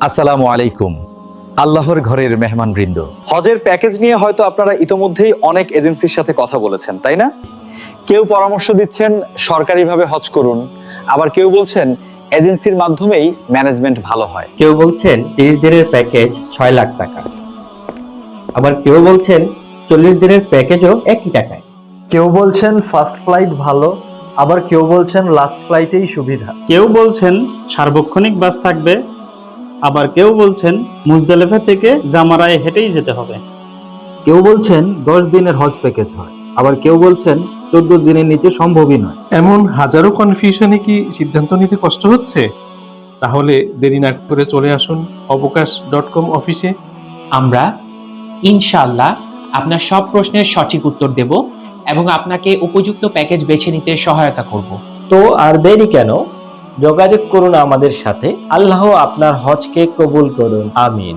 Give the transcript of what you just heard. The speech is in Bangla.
আসসালামু আলাইকুম। আল্লাহর ঘরের মেহমান বৃন্দ হজের প্যাকেজ নিয়ে হয়তো আপনারা ইতোমধ্যেই অনেক এজেন্সির সাথে কথা বলেছেন তাই না? কেউ পরামর্শ দিচ্ছেন সরকারিভাবে হজ করুন। আবার কেউ বলছেন এজেন্সির মাধ্যমেই ম্যানেজমেন্ট ভালো হয়। কেউ বলছেন তিরিশ দিনের প্যাকেজ ছয় লাখ টাকা। আবার কেউ বলছেন চল্লিশ দিনের প্যাকেজও একই টাকায়। কেউ বলছেন ফার্স্ট ফ্লাইট ভালো। আবার কেউ বলছেন লাস্ট ফ্লাইটেই সুবিধা। কেউ বলছেন সার্বক্ষণিক বাস থাকবে আবার কেউ বলছেন মুজদালেফা থেকে জামারায় হেঁটেই যেতে হবে। কেউ বলছেন দশ দিনের হজ প্যাকেজ হয় আবার কেউ বলছেন চোদ্দ দিনের নিচে সম্ভবই নয়। এমন হাজারো কনফিউশনে কি সিদ্ধান্ত নিতে কষ্ট হচ্ছে? তাহলে দেরি না করে চলে আসুন অবকাশ ডট কম অফিসে আমরা ইনশাআল্লাহ আপনার সব প্রশ্নের সঠিক উত্তর দেব এবং আপনাকে উপযুক্ত প্যাকেজ বেছে নিতে সহায়তা করব। তো আর দেরি কেন? যোগাযোগ করুন আমাদের সাথে। আল্লাহ আপনার হজকে কবুল করুন। আমিন।